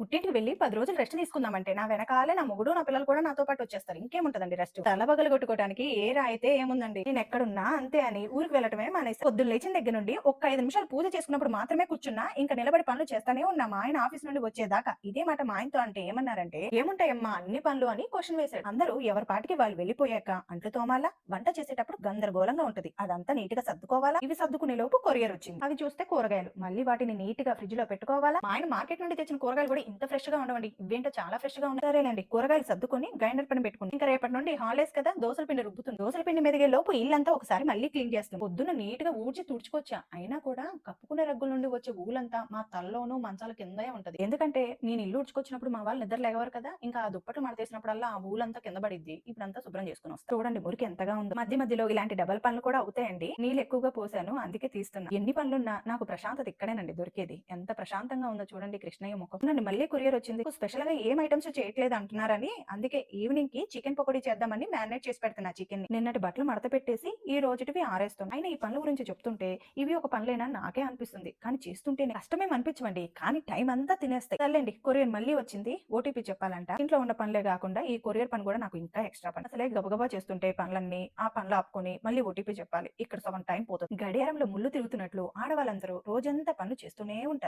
పుట్టింటికి వెళ్ళి పది రోజులు రెస్ట్ తీసుకుందామంటే నా వెనకాలే నా మొగుడు నా పిల్లలు కూడా నాతో పాటు వచ్చేస్తారు. ఇంకేముంటదండి రెస్ట్? తలబగలు కొట్టుకోవడానికి ఏ రాయితే ఏముందండి? నేను ఎక్కడున్నా అంతే అని ఊరికి వెళ్ళటమే మానేసి. పొద్దున్న లేచిన దగ్గర నుండి ఒక్క ఐదు నిమిషాలు పూజ చేసుకున్నప్పుడు మాత్రమే కూర్చున్నా ఇంకా నిలబడి పనులు చేస్తానే ఉన్నా. మా ఆయన ఆఫీస్ నుండి వచ్చేదాకా ఇదే మాట మా ఆయనతో అంటే ఏమన్నారంటే ఏముంటాయమ్మా అన్ని పనులు అని క్వశ్చన్ వేశాడు. అందరూ ఎవరి పాటికి వాళ్ళు వెళ్ళిపోయాక అంట్లు తోమాలా వంట చేసేటప్పుడు గందరగోళంగా ఉంటది. అదంతా నీట్గా సర్దుకోవాలా? ఇవి సర్దుకునే లోపు కొరియర్ వచ్చింది. అవి చూస్తే కూరగాయలు. మళ్ళీ వాటిని నీట్గా ఫ్రిడ్జ్లో పెట్టుకోవాలా? మా ఆయన మార్కెట్ నుండి తెచ్చిన కూరగాయలు కూడా ఇంత ఫ్రెష్గా ఉండవండి. ఇవేంటో చాలా ఫ్రెష్గా ఉంటారేనండి కూరగాయలు సర్దుకొని గ్రైండర్ పని పెట్టుకుని ఇంకా రేపటి నుండి హాలిడేస్ కదా దోసల పిండి రుబ్బుతుంది. దోశల పిండి మీదగే లోపు ఇల్లంతా ఒకసారి మళ్ళీ క్లీన్ చేస్తుంది పొద్దున్న నీట్గా ఊడ్చి తుడుచుకొచ్చా అయినా కూడా కప్పుకునే రగ్గుల నుండి వచ్చే ఊలంతా మా తలలోనూ మంచాల కిందే ఉంటది. ఎందుకంటే నేను ఇల్లు ఉడ్చుకొచ్చినప్పుడు మా వాళ్ళు నిద్ర లేవరు కదా ఇంకా ఆ దుప్పట్లు మడతేసినప్పుడల్లా ఆ ఊలంతా కింద పడిద్ది. ఇప్పుడంతా శుభ్రం చేసుకుని వస్తాం. చూడండి మురికి ఎంతగా ఉందో. మధ్య మధ్యలో ఇలాంటి డబల్ పనులు కూడా అవుతాయండి. నీళ్ళు ఎక్కువగా పోసాను అందుకే తీస్తున్నా. ఎన్ని పనులున్నా నాకు ప్రశాంతత ఇక్కడేనండి దొరికేది. ఎంత ప్రశాంతంగా ఉందో చూడండి కృష్ణయ్య ముఖం. నన్ను మళ్ళీ కొరియర్ వచ్చింది. స్పెషల్గా ఏం ఐటమ్స్ చేయట్లేదు అంటున్నారని అందుకే ఈవినింగ్కి చికెన్ పకోడీ చేద్దామని మ్యారినేట్ చేసి పెడుతున్నా చికెన్ నిన్నటి బట్టలు మడత పెట్టేసి ఈ రోజుటివి ఆరేస్తాం. అయినా ఈ పనుల గురించి చెప్తుంటే ఇవి ఒక పనులేనా నాకే అనిపిస్తుంది. కానీ చేస్తుంటే కష్టమేం అనిపించవండి కానీ టైం అంతా తినేస్తాయి. సర్లేండి కొరియర్ మళ్ళీ వచ్చింది. ఓటీపీ చెప్పాలంట. ఇంట్లో ఉన్న పనులే కాకుండా ఈ కొరియర్ పని కూడా నాకు ఇంకా ఎక్స్ట్రా పని. అసలే గబగబా చేస్తుంటే పనులన్నీ ఆ పనులు ఆపుకొని మళ్ళీ ఓటీపీ చెప్పాలి. ఇక్కడ సగం టైం పోతుంది. గడియారంలో ముళ్ళు తిరుగుతున్నట్లు ఆడవాళ్ళందరూ రోజంతా పనులు చేస్తూనే ఉంటారు.